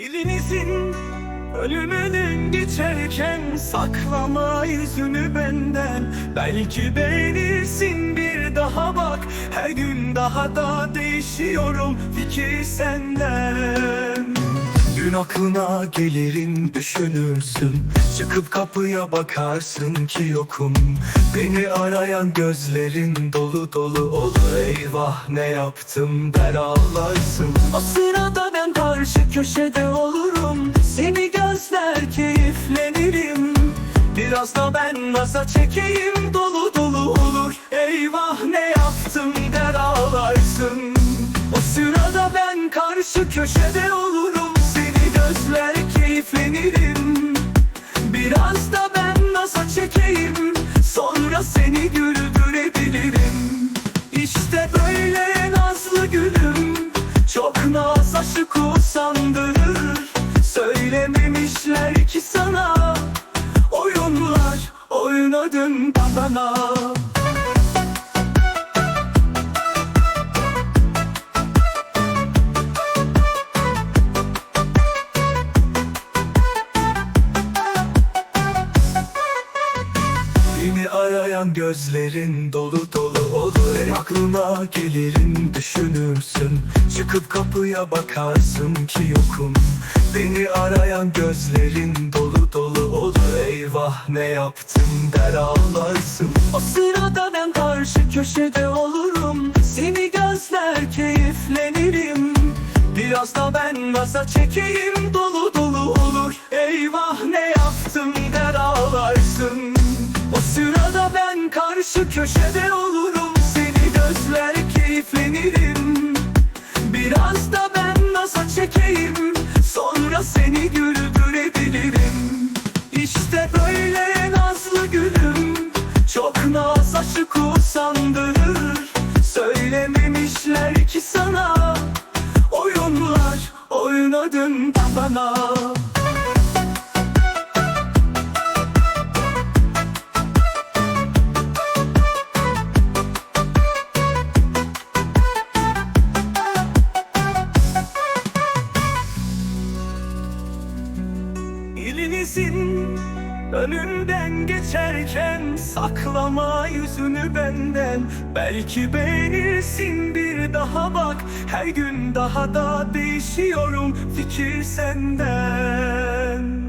Elinizin ölümünün geçerken Saklama yüzünü benden. Belki beğenirsin bir daha bak. Her gün daha da değişiyorum Fikir senden Gün aklına gelirim düşünürsün. Çıkıp kapıya bakarsın ki yokum. Beni arayan gözlerin dolu dolu olur. Eyvah ne yaptım der ağlarsın. O sırada ben karşı köşede olurum. Seni gözler keyiflenirim. Biraz da ben naza çekeyim. Dolu dolu olur. Eyvah ne yaptım der ağlarsın. O sırada ben karşı köşede olurum Seni gözler keyiflenirim. Biraz da ben naza çekeyim Sonra seni güldürebilirim İşte böyle nazlı gülüm Çok naz aşık usandırır. Söylememişler ki sana Oyunlar oynadın bana Arayan gözlerin dolu dolu olur. Hep Aklına gelirim düşünürsün. Çıkıp kapıya bakarsın ki yokum. Beni arayan gözlerin dolu dolu olur. Eyvah ne yaptım der ağlarsın. O sırada ben karşı köşede olurum. Seni gözler keyiflenirim. Biraz da ben masa çekeyim. Dolu dolu olur. Eyvah ne karşı köşede olurum Seni gözler keyiflenirim. Biraz da ben masa çekeyim Sonra seni güldürebilirim İşte böyle nazlı gülüm Çok naz aşık usandırır Söylememişler ki sana Oyunlar oynadın bana Elinizin önünden geçerken Saklama yüzünü benden. Belki beğenirsin bir daha bak. Her gün daha da değişiyorum Fikir senden